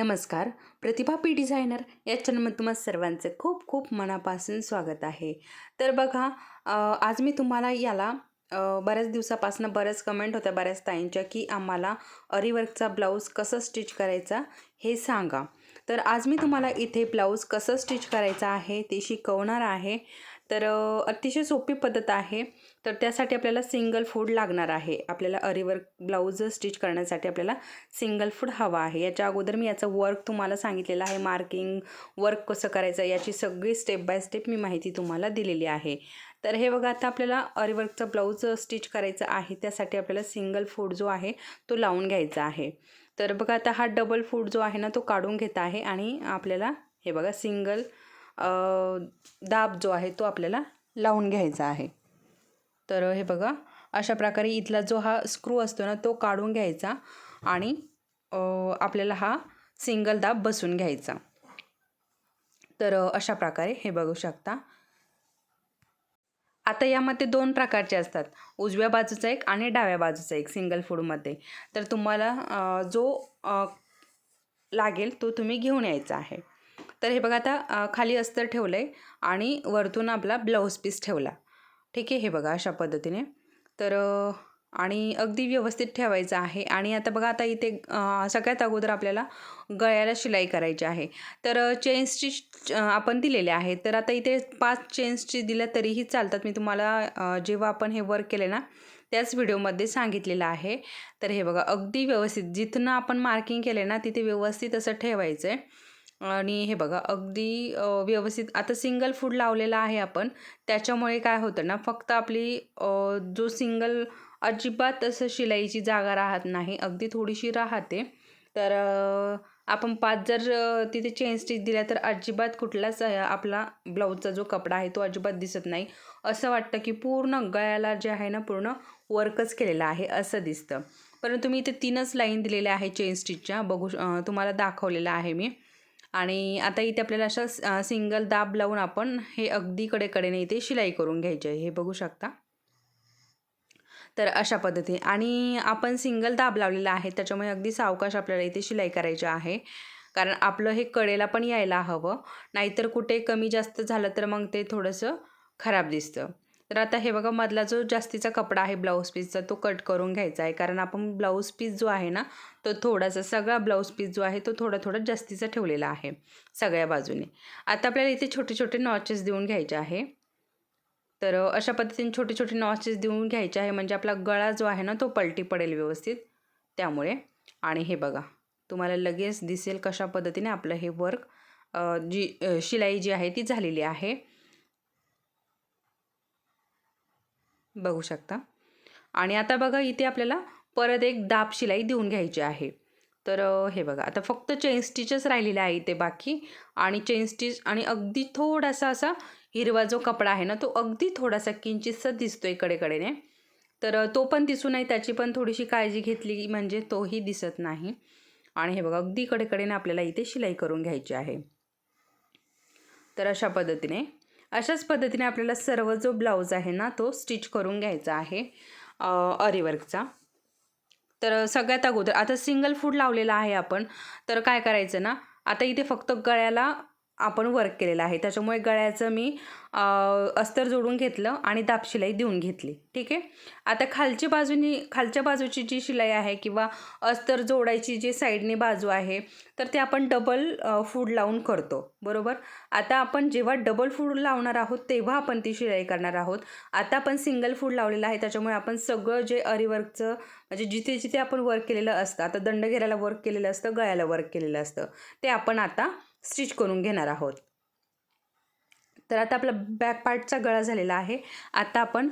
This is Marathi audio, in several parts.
नमस्कार. प्रतिभा पी डिझायनर या चॅनलमध्ये तुम्हा सर्वांचं खूप खूप मनापासून स्वागत आहे. तर बघा आज मी तुम्हाला याला बऱ्याच दिवसापासून बऱ्याच कमेंट होत्या बऱ्याच ताईंच्या की आम्हाला अरीवर्कचा ब्लाऊज कसं स्टिच करायचा हे सांगा. तर आज मी तुम्हाला इथे ब्लाऊज कसं स्टिच करायचा आहे ते शिकवणार आहे. तर अतिशय सोपी पद्धत आहे. तर त्यासाठी आपल्याला सिंगल फूड लागणार आहे. आपल्याला अरीवर्क ब्लाऊज स्टिच करण्यासाठी आपल्याला सिंगल फूड हवा आहे. याच्या अगोदर मी याचं वर्क तुम्हाला सांगितलेलं आहे. मार्किंग वर्क कसं करायचं याची सगळी स्टेप बाय स्टेप मी माहिती तुम्हाला दिलेली आहे. तर हे बघा आता आपल्याला अरीवर्कचा ब्लाऊज स्टिच करायचं आहे. त्यासाठी आपल्याला सिंगल फूड जो आहे तो लावून घ्यायचा आहे. तर बघा आता हा डबल फूड जो आहे ना तो काढून घेत आहे आणि आपल्याला हे बघा सिंगल दाब जो आहे तो आपल्याला लावून घ्यायचा आहे. तर हे बघा अशा प्रकारे इथला जो हा स्क्रू असतो ना तो काढून घ्यायचा आणि आपल्याला हा सिंगल दाब बसून घ्यायचा. तर अशा प्रकारे हे बघू शकता. आता यामध्ये दोन प्रकारचे असतात. उजव्या बाजूचा एक आणि डाव्या बाजूचा एक सिंगल फूडमध्ये तर तुम्हाला जो लागेल तो तुम्ही घेऊन यायचा आहे. तर हे बघा आता खाली अस्तर ठेवलं आहे आणि वरतून आपला ब्लाऊज पीस ठेवला. ठीक आहे? हे बघा अशा पद्धतीने. तर आणि अगदी व्यवस्थित ठेवायचं आहे. आणि आता बघा आता इथे सगळ्यात अगोदर आपल्याला गळ्याला शिलाई करायची आहे. तर चेन्सची चेन स्टिच आपण दिलेले आहे. तर आता इथे पाच चेन स्टिच दिल्या तरीही चालतात. मी तुम्हाला जेव्हा आपण हे वर्क केले ना त्याच व्हिडिओमध्ये सांगितलेलं आहे. तर हे बघा अगदी व्यवस्थित. जिथनं आपण मार्किंग केले ना तिथे व्यवस्थित असं ठेवायचं आहे आणि हे बघा अगदी व्यवस्थित आता सिंगल फूड लावलेला आहे आपण. त्याच्यामुळे काय होतं ना फक्त आपली जो सिंगल अजिबात असं शिलाईची जागा राहत नाही अगदी थोडीशी राहते. तर आपण पाच जर तिथे चेन स्टिच दिल्या तर अजिबात कुठलाच आपला ब्लाऊजचा जो कपडा आहे तो अजिबात दिसत नाही. असं वाटतं की पूर्ण गळ्याला जे आहे ना पूर्ण वर्कच केलेलं आहे असं दिसतं. परंतु मी इथे तीनच लाईन दिलेल्या आहे चेन स्टिचच्या बघू श- तुम्हाला दाखवलेलं आहे मी. आणि आता इथे आपल्याला अशा सिंगल दाब लावून आपण हे अगदी कडेकडेने इथे शिलाई करून घ्यायची आहे. हे बघू शकता. तर अशा पद्धतीने आणि आपण सिंगल दाब लावलेला आहे त्याच्यामुळे अगदी सावकाश आपल्याला इथे शिलाई करायची आहे. कारण आपलं हे कडेला पण यायला हवं. नाहीतर कुठे कमी जास्त झालं तर मग ते थोडंसं खराब दिसतं. तर आता हे बघा मधला जो जास्तीचा कपडा आहे ब्लाऊज पीसचा तो कट करून घ्यायचा आहे. कारण आपण ब्लाऊज पीस जो आहे ना तो थोडासा सगळा ब्लाऊज पीस जो आहे तो थोडा थोडा जास्तीचा ठेवलेला आहे सगळ्या बाजूने. आता आपल्याला इथे छोटे छोटे नॉचेस देऊन घ्यायचे आहे. तर अशा पद्धतीने छोटे छोटे नॉचेस देऊन घ्यायचे आहे. म्हणजे आपला गळा जो आहे ना तो पलटी पडेल व्यवस्थित. त्यामुळे आणि हे बघा तुम्हाला लगेच दिसेल कशा पद्धतीने आपलं हे वर्क जी शिलाई जी आहे ती झालेली आहे. बघू शकता. आणि आता बघा इथे आपल्याला परत एक दाब शिलाई देऊन घ्यायची आहे. तर हे बघा आता फक्त चेन स्टिचच राहिलेलं आहे इथे बाकी. आणि चेन स्टिच आणि अगदी थोडासा असा हिरवा जो कपडा आहे ना तो अगदी थोडासा किंचितसा दिसतो इकडेकडेने तर तो पण दिसू नाही त्याची पण थोडीशी काळजी घेतली म्हणजे तोही दिसत नाही. आणि हे बघा अगदी कडेकडेने आपल्याला इथे शिलाई करून घ्यायची आहे. तर अशा पद्धतीने अशाच पद्धतीने आपल्याला सर्व जो ब्लाऊज आहे ना तो स्टिच करून घ्यायचा आहे अरीवर्कचा. तर सगळ्यात अगोदर आता सिंगल फूड लावलेला आहे आपण तर काय करायचं ना आता इथे फक्त गळ्याला आपण वर्क केलेलं आहे. त्याच्यामुळे गळ्याचं मी अस्तर जोडून घेतलं आणि दाब शिलाई देऊन घेतली. ठीक आहे? आता खालची बाजूनी खालच्या बाजूची जी शिलाई आहे किंवा अस्तर जोडायची जी साईडनी बाजू आहे तर ते आपण डबल फूड लावून करतो. बरोबर? आता आपण जेव्हा डबल फूड लावणार आहोत तेव्हा आपण ती शिलाई करणार आहोत. आता आपण सिंगल फूड लावलेलं आहे त्याच्यामुळे आपण सगळं जे अरीवर्कचं म्हणजे जिथे जिथे आपण वर्क केलेलं असतं आता दंड घेरायला वर्क केलेलं असतं गळ्याला वर्क केलेलं असतं ते आपण आता स्टिच करून घेणार आहोत. तर आता आपला बॅक पार्टचा गळा झालेला आहे. आता आपण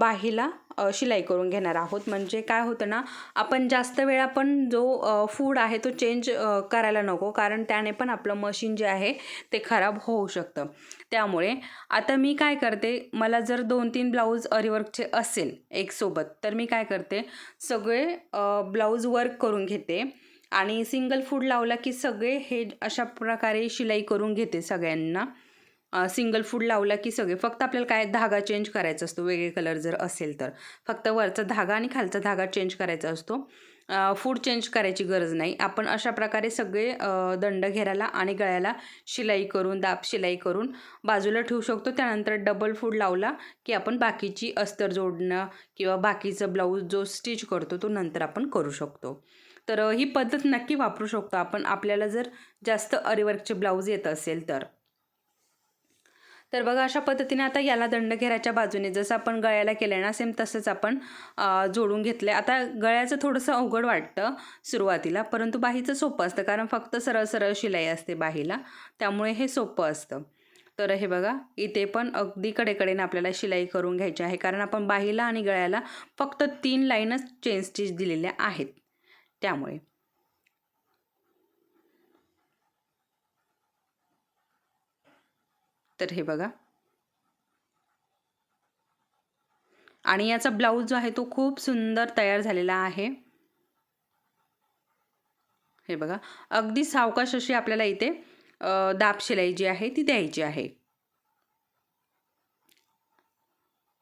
बाहीला शिलाई करून घेणार आहोत. म्हणजे काय होतं ना आपण जास्त वेळा पण जो फूड आहे तो चेंज करायला नको. कारण त्याने पण आपलं मशीन जे आहे ते खराब होऊ शकतं. त्यामुळे आता मी काय करते मला जर दोन तीन ब्लाऊज अरीवर्कचे असेल एक सोबत तर मी काय करते सगळे ब्लाऊज वर्क करून घेते. आणि सिंगल फूड लावला की सगळे हे अशा प्रकारे शिलाई करून घेते सगळ्यांना. सिंगल फूड लावला की सगळे. फक्त आपल्याला काय धागा चेंज करायचा असतो वेगळे कलर जर असेल तर. फक्त वरचा धागा आणि खालचा धागा चेंज करायचा असतो. फूड चेंज करायची गरज नाही. आपण अशा प्रकारे सगळे दंड घेराला आणि गळ्याला शिलाई करून दाब शिलाई करून बाजूला ठेवू शकतो. त्यानंतर डबल फूड लावला की आपण बाकीची अस्तर जोडणं किंवा बाकीचं ब्लाऊज जो स्टिच करतो तो नंतर आपण करू शकतो. तर ही पद्धत नक्की वापरू शकतो आपण. आपल्याला जर जास्त अरिवर्कचे ब्लाऊज येत असेल तर. तर बघा अशा पद्धतीने आता याला दंडघेराच्या बाजूने जसं आपण गळ्याला केलं आहे ना सेम तसंच आपण जोडून घेतलं आहे आता गळ्याचं थोडंसं अवघड वाटतं सुरुवातीला परंतु बाहीचं सोपं असतं कारण फक्त सरळ सरळ शिलाई असते बाहीला. त्यामुळे हे सोपं असतं. तर हे बघा इथे पण अगदी कडेकडेने आपल्याला शिलाई करून घ्यायची आहे कारण आपण बाहीला आणि गळ्याला फक्त तीन लाईनच चेन स्टिच दिलेल्या आहेत. त्यामुळे. तर हे बघा. आणि याचा ब्लाऊज जो आहे तो खूप सुंदर तयार झालेला आहे. हे बघा. अगदी सावकाश अशी आपल्याला इथे दाब शिलाई जी आहे ती द्यायची आहे.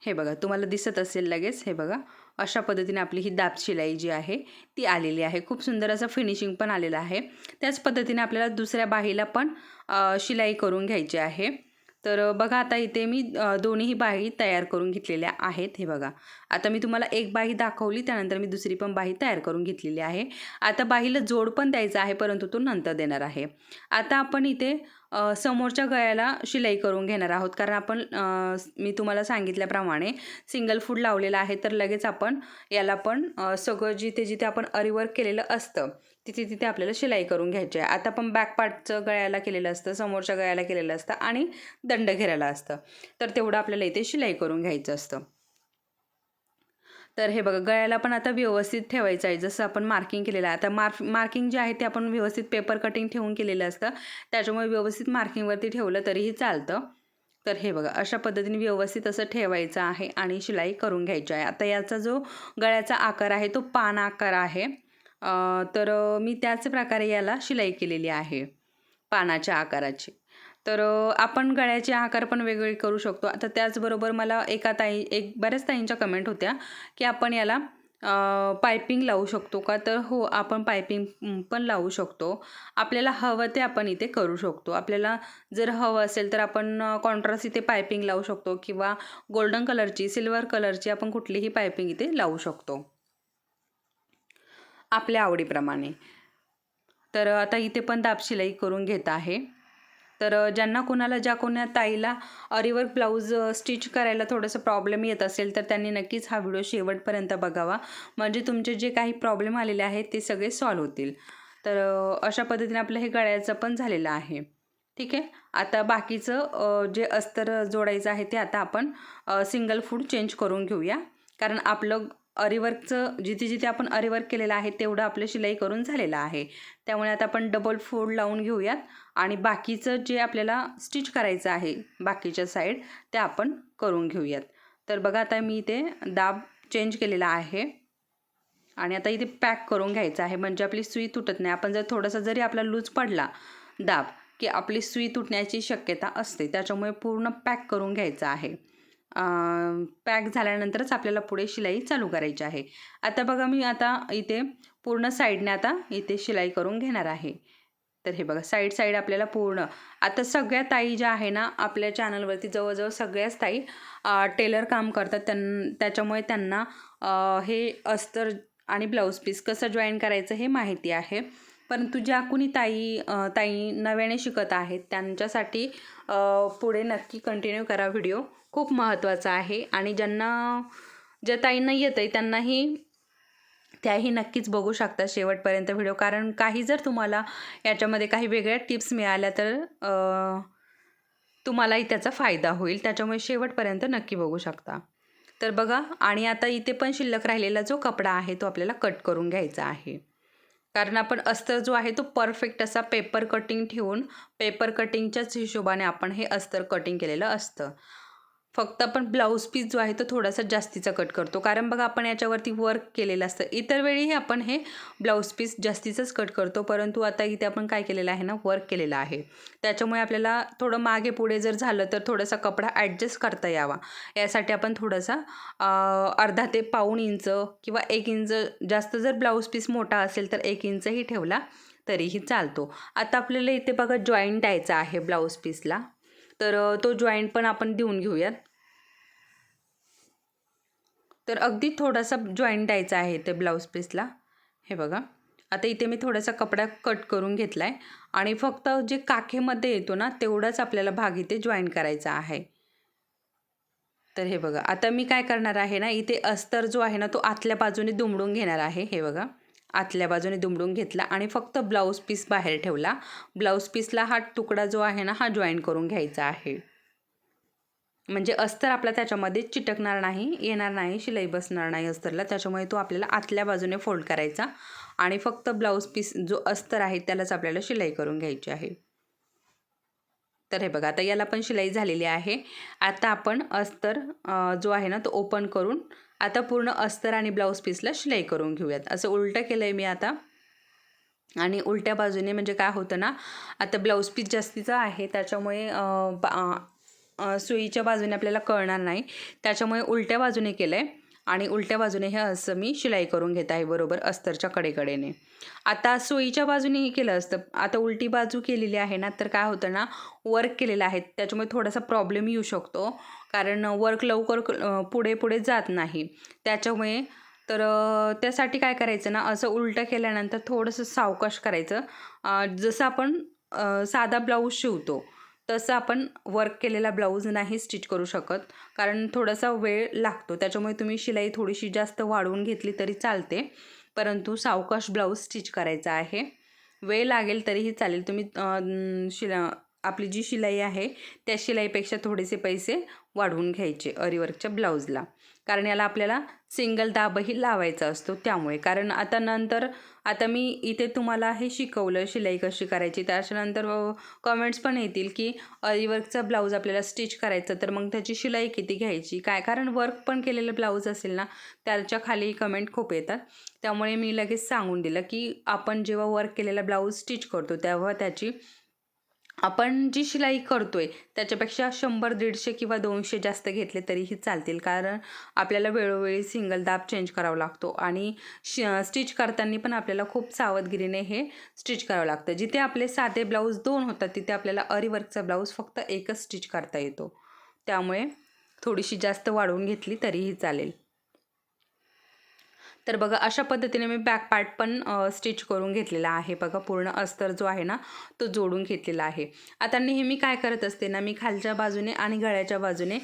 हे बघा तुम्हाला दिसत असेल लगेच. हे बघा. अशा पद्धतीने आपली ही दाब शिलाई जी आहे ती आलेली आहे. खूप सुंदर असं फिनिशिंग पण आलेलं आहे. त्याच पद्धतीने आपल्याला दुसऱ्या बाहीला पण शिलाई करून घ्यायची आहे. तर बघा आता इथे मी दोन्हीही दोन्ही बाही तयार करून घेतलेल्या आहेत हे बघा. आता मी तुम्हाला एक बाही दाखवली त्यानंतर मी दुसरी पण बाही तयार करून घेतलेली आहे. आता बाहीला जोड पण द्यायचा आहे परंतु तो नंतर देणार आहे. आता आपण इथे समोरच्या गळ्याला शिलाई करून घेणार आहोत कारण आपण मी तुम्हाला सांगितल्याप्रमाणे सिंगल फूड लावलेला आहे तर लगेच आपण याला पण सगळं जिथे जिथे आपण अरिवर्क केलेलं असतं तिथे तिथे आपल्याला शिलाई करून घ्यायची आहे. आता आपण बॅक पार्टचं गळ्याला केलेलं असतं समोरच्या गळ्याला केलेलं असतं आणि दंड घेरायला असतं. तर तेवढं आपल्याला इथे शिलाई करून घ्यायचं असतं. तर हे बघा गळ्याला पण आता व्यवस्थित ठेवायचं आहे. जसं आपण मार्किंग केलेलं आहे. आता मार्क मार्किंग जे आहे ते आपण व्यवस्थित पेपर कटिंग ठेवून केलेलं असतं. त्याच्यामुळे व्यवस्थित मार्किंगवरती ठेवलं तरीही चालतं. तर हे बघा अशा पद्धतीने व्यवस्थित असं ठेवायचं आहे आणि शिलाई करून घ्यायची आहे. आता याचा जो गळ्याचा आकार आहे तो पान आकार आहे. तर मी त्याच प्रकारे याला शिलाई केलेली आहे पानाच्या आकाराची. तर आपण गळ्याचे आकार पण वेगवेगळे करू शकतो. आता त्याचबरोबर मला एका ताई एक बऱ्याच ताईंच्या कमेंट होत्या की आपण याला पायपिंग लावू शकतो का? तर हो आपण पायपिंग पण लावू शकतो. आपल्याला हवं ते आपण इथे करू शकतो. आपल्याला जर हवं असेल तर आपण कॉन्ट्रास्ट इथे पायपिंग लावू शकतो किंवा गोल्डन कलरची सिल्वर कलरची आपण कुठलीही पायपिंग इथे लावू शकतो. आपल्या आवडीप्रमाणे. तर आता इथे पण दापशिलाई करून घेत आहे. तर ज्यांना कोणाला ज्या कोणा ताईला अरिवर ब्लाऊज स्टिच करायला थोडंसं प्रॉब्लेम येत असेल तर त्यांनी नक्कीच हा व्हिडिओ शेवटपर्यंत बघावा. म्हणजे तुमचे जे काही प्रॉब्लेम आलेले आहेत ते सगळे सॉल्व होतील. तर अशा पद्धतीने आपलं हे गळ्याचं पण झालेलं आहे. ठीक आहे? आता बाकीचं जे अस्तर जोडायचं आहे ते आता आपण सिंगल फूड चेंज करून घेऊया. कारण आपलं अरिवर्कचं जिथे जिथे आपण अरिवर्क केलेलं आहे तेवढं आपलं शिलाई करून झालेलं आहे. त्यामुळे आता आपण डबल फोल्ड लावून घेऊयात. आणि बाकीचं जे आपल्याला स्टिच करायचं आहे बाकीच्या साईड ते आपण करून घेऊयात. तर बघा आता मी इथे दाब चेंज केलेला आहे. आणि आता इथे पॅक करून घ्यायचं आहे. म्हणजे आपली सुई तुटत नाही. आपण जर थोडासा जरी आपला लूज पडला दाब की आपली सुई तुटण्याची शक्यता असते. त्याच्यामुळे पूर्ण पॅक करून घ्यायचं आहे. पॅक झाल्यानंतरच आपल्याला पुढे शिलाई चालू करायची आहे. आता बघा मी आता इथे पूर्ण साईडने आता इथे शिलाई करून घेणार आहे. तर हे बघा साईड साईड आपल्याला पूर्ण. आता सगळ्या ताई ज्या आहे ना आपल्या चॅनलवरती जवळजवळ सगळ्याच ताई टेलर काम करतात. त्यां त्याच्यामुळे त्यांना हे अस्तर आणि ब्लाऊज पीस कसं जॉईन करायचं हे माहिती आहे. परंतु ज्या कुणी ताई ताई नव्याने शिकत आहेत त्यांच्यासाठी पुढे नक्की कंटिन्यू करा व्हिडिओ खूप महत्त्वाचा आहे. आणि ज्यांना ज्या ताईंना येतं आहे त्यांनाही त्याही नक्कीच बघू शकता शेवटपर्यंत व्हिडिओ कारण काही जर तुम्हाला याच्यामध्ये काही वेगळ्या टिप्स मिळाल्या तर तुम्हालाही त्याचा फायदा होईल. त्याच्यामुळे शेवटपर्यंत नक्की बघू शकता. तर बघा आणि आता इथे पण शिल्लक राहिलेला जो कपडा आहे तो आपल्याला कट करून घ्यायचा आहे. कारण आपण अस्तर जो आहे तो परफेक्ट असा पेपर कटिंग ठेवून पेपर कटिंगच्याच हिशोबाने आपण हे अस्तर कटिंग केलेलं असतं. फक्त आपण ब्लाऊज पीस जो आहे तो थोडासा जास्तीचा कट करतो. कारण बघा आपण याच्यावरती वर्क केलेलं असतं. इतर वेळीही आपण हे ब्लाऊज पीस जास्तीचंच कट करतो. परंतु आता इथे आपण काय केलेलं आहे ना वर्क केलेलं आहे. त्याच्यामुळे आपल्याला थोडं मागे पुढे जर झालं तर थोडासा कपडा ॲडजस्ट करता यावा. यासाठी आपण थोडासा अर्धा ते पाऊण इंच किंवा एक इंच जास्त जर ब्लाऊज पीस मोठा असेल तर एक इंचही ठेवला तरीही चालतो. आता आपल्याला इथे बघा जॉईंट द्यायचा आहे ब्लाऊज पीसला तर तो जॉईंट पण आपण देऊन घेऊयात. तर अगदी थोडासा जॉईंट द्यायचा आहे ते ब्लाऊज पीसला हे बघा. आता इथे मी थोडासा कपडा कट करून घेतला आहे आणि फक्त जे काखेमध्ये येतो ना तेवढाच आपल्याला भाग इथे जॉईन करायचा आहे. तर हे बघा. आता मी काय करणार आहे ना इथे अस्तर जो आहे ना तो आतल्या बाजूने दुमडून घेणार आहे. हे बघा. आतल्या बाजूने दुमडून घेतला आणि फक्त ब्लाऊज पीस बाहेर ठेवला. ब्लाऊज पीसला हा तुकडा जो आहे ना हा जॉईन करून घ्यायचा आहे. म्हणजे अस्तर आपला त्याच्यामध्ये चिटकणार नाही येणार नाही शिलाई बसणार नाही अस्तरला. त्याच्यामुळे तो आपल्याला आतल्या बाजूने फोल्ड करायचा आणि फक्त ब्लाऊज पीस जो अस्तर आहे त्यालाच आपल्याला शिलाई करून घ्यायची आहे. तर हे बघा आता याला पण शिलाई झालेली आहे. आता आपण अस्तर जो आहे ना तो ओपन करून आता पूर्ण अस्तर आणि ब्लाऊज पीसला शिलाई करून घेऊयात. असं उलटं केलं आहे मी आता. आणि उलट्या बाजूने म्हणजे काय होतं ना आता ब्लाऊज पीस जास्तीचा आहे त्याच्यामुळे बा- सुईच्या बाजूने आपल्याला कळणार नाही. त्याच्यामुळे उलट्या बाजूने केलं आहे आणि उलट्या बाजूने हे असं मी शिलाई करून घेत आहे बरोबर? अस्तरच्या कडेकडेने. आता सुईच्या बाजूनेही केलं असतं. आता उलटी बाजू केलेली आहे ना तर काय होतं ना वर्क केलेलं आहे. त्याच्यामुळे थोडासा प्रॉब्लेम येऊ शकतो. कारण वर्क लवकर पुढे पुढे जात नाही. त्याच्यामुळे तर त्यासाठी काय करायचं ना असं उलटं केल्यानंतर थोडंसं सावकाश करायचं. जसं आपण साधा ब्लाऊज शिवतो. तसं आपण वर्क केलेला ब्लाऊज नाही स्टिच करू शकत. कारण थोडासा वेळ लागतो. त्याच्यामुळे तुम्ही शिलाई थोडीशी जास्त वाढवून घेतली तरी चालते. परंतु सावकाश ब्लाऊज स्टिच करायचा आहे. वेळ लागेल तरीही चालेल. तुम्ही शिला आपली जी शिलाई आहे त्या शिलाईपेक्षा थोडेसे पैसे वाढवून घ्यायचे अरीवर्कच्या ब्लाऊजला. कारण याला आपल्याला सिंगल दाबही लावायचा असतो त्यामुळे. कारण आता नंतर आता मी इथे तुम्हाला हे शिकवलं शिलाई कशी करायची. त्याच्यानंतर कमेंट्स पण येतील की अरीवर्कचा ब्लाऊज आपल्याला स्टिच करायचं तर मग त्याची शिलाई किती घ्यायची? काय? कारण वर्क पण केलेलं ब्लाऊज असेल ना त्याच्याखाली कमेंट खूप येतात. त्यामुळे मी लगेच सांगून दिलं की आपण जेव्हा वर्क केलेला ब्लाऊज स्टिच करतो तेव्हा त्याची आपण जी शिलाई करतोय त्याच्यापेक्षा शंभर दीडशे किंवा दोनशे जास्त घेतले तरीही चालतील. कारण आपल्याला वेळोवेळी सिंगल दाब चेंज करावा लागतो आणि श स्टिच करताना पण आपल्याला खूप सावधगिरीने हे स्टिच करावं लागतं. जिथे आपले साधे ब्लाऊज दोन होतात तिथे आपल्याला अरीवर्कचा ब्लाऊज फक्त एकच स्टिच करता येतो. त्यामुळे थोडीशी जास्त वाढवून घेतली तरीही चालेल. तर बघा अशा पद्धतीने मी बॅक पार्ट पण स्टिच करून घेतलेला आहे. बघा पूर्ण अस्तर जो आहे ना तो जोडून घेतलेला आहे. आता नेहमी काय करत असते ना मी खालच्या बाजूने आणि गळ्याच्या बाजूने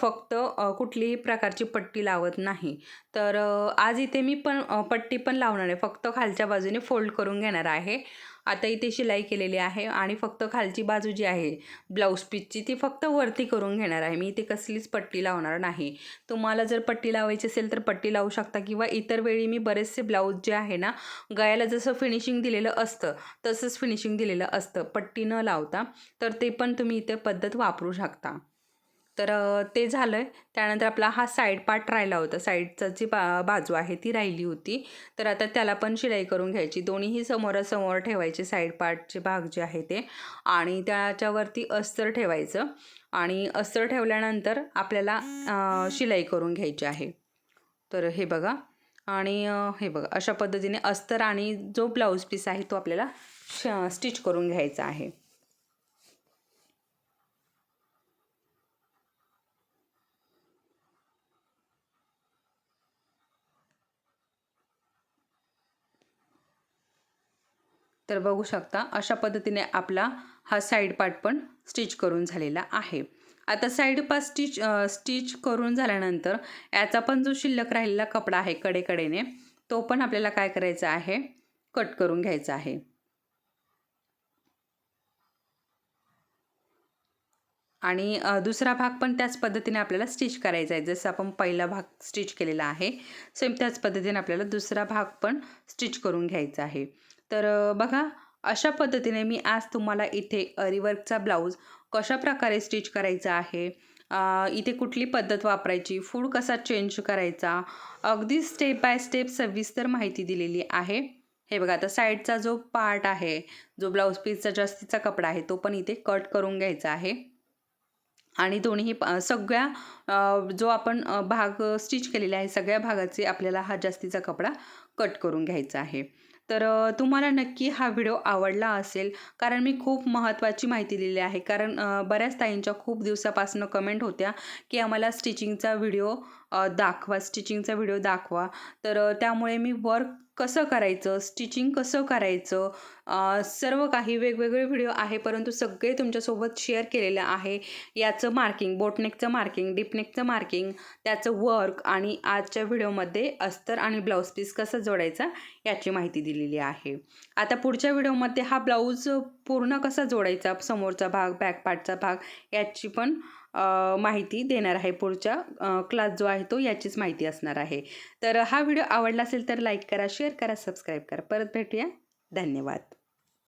फक्त कुठलीही प्रकारची पट्टी लावत नाही. तर आज इथे मी पण पट्टी पण लावणार आहे. फक्त खालच्या बाजूने फोल्ड करून घेणार आहे. आता इथे शिलाई केलेली आहे आणि फक्त खालची बाजू जी आहे ब्लाऊज पीसची ती फक्त वरती करून घेणार आहे. मी इथे कसलीच पट्टी लावणार नाही. तुम्हाला जर पट्टी लावायची असेल तर पट्टी लावू शकता किंवा इतर वेळी मी बरेचसे ब्लाऊज जे आहे ना गळ्याला जसं फिनिशिंग दिलेलं असतं तसंच फिनिशिंग दिलेलं असतं. पट्टी न लावता तर ते पण तुम्ही इथे पद्धत वापरू शकता. तर ते झालं आहे त्यानंतर आपला हा साईड पार्ट राहिला होता. साईडचं जी बा बाजू आहे ती राहिली होती. तर आता त्याला पण शिलाई करून घ्यायची. दोन्हीही समोरासमोर ठेवायचे साईड पार्टचे भाग जे आहे ते. आणि त्याच्यावरती अस्तर ठेवायचं. आणि अस्तर ठेवल्यानंतर आपल्याला शिलाई करून घ्यायची आहे. तर हे बघा. आणि हे बघा. अशा पद्धतीने अस्तर आणि जो ब्लाऊज पीस आहे तो आपल्याला श स्टिच करून घ्यायचा आहे. तर बघू शकता अशा पद्धतीने आपला हा साईड पार्ट पण स्टिच करून झालेला आहे. आता साईड पास स्टिच स्टिच करून झाल्यानंतर याचा पण जो शिल्लक राहिलेला कपडा आहे कडेकडेने तो पण आपल्याला काय करायचा आहे? कट करून घ्यायचा आहे. आणि दुसरा भाग पण त्याच पद्धतीने आपल्याला स्टिच करायचा आहे. जसं आपण पहिला भाग स्टिच केलेला आहे सेम त्याच पद्धतीने आपल्याला दुसरा भाग पण स्टिच करून घ्यायचा आहे. तर बघा अशा पद्धतीने मी आज तुम्हाला इथे रिवर्कचा ब्लाऊज कशा प्रकारे स्टिच करायचा आहे इथे कुठली पद्धत वापरायची फूड कसा चेंज करायचा अगदी स्टेप बाय स्टेप सविस्तर माहिती दिलेली आहे. हे बघा आता साईडचा जो पार्ट आहे जो ब्लाऊज पीसचा जास्तीचा कपडा आहे तो पण इथे कट करून घ्यायचा आहे. आणि दोन्ही प- सगळ्या जो आपण भाग स्टिच केलेले आहे सगळ्या भागाचे आपल्याला हा जास्तीचा कपडा कट करून घ्यायचा आहे. तर तुम्हाला नक्की हा व्हिडिओ आवडला असेल. कारण मी खूप महत्त्वाची माहिती दिलेली आहे. कारण बऱ्याच ताईंच्या खूप दिवसापासून कमेंट होत्या की आम्हाला स्टिचिंगचा व्हिडिओ दाखवा स्टिचिंगचा व्हिडिओ दाखवा. तर त्यामुळे मी वर्क कसं करायचं? स्टिचिंग कसं करायचं? सर्व काही वेगवेगळे व्हिडिओ आहे परंतु सगळे तुमच्यासोबत शेअर केलेलं आहे. याचं मार्किंग बोटनेकचं मार्किंग डिपनेकचं मार्किंग त्याचं वर्क आणि आजच्या व्हिडिओमध्ये अस्तर आणि ब्लाऊज पीस कसा जोडायचा याची माहिती दिलेली आहे. आता पुढच्या व्हिडिओमध्ये हा ब्लाऊज पूर्ण कसा जोडायचा? समोरचा भाग बॅक पार्टचा भाग याची पण माहिती देणार आहे पुढच्या क्लास जो आहे तो याचीच माहिती असणार आहे. तर हा व्हिडिओ आवडला असेल तर लाईक करा शेअर करा सबस्क्राईब करा. परत भेटूया. धन्यवाद.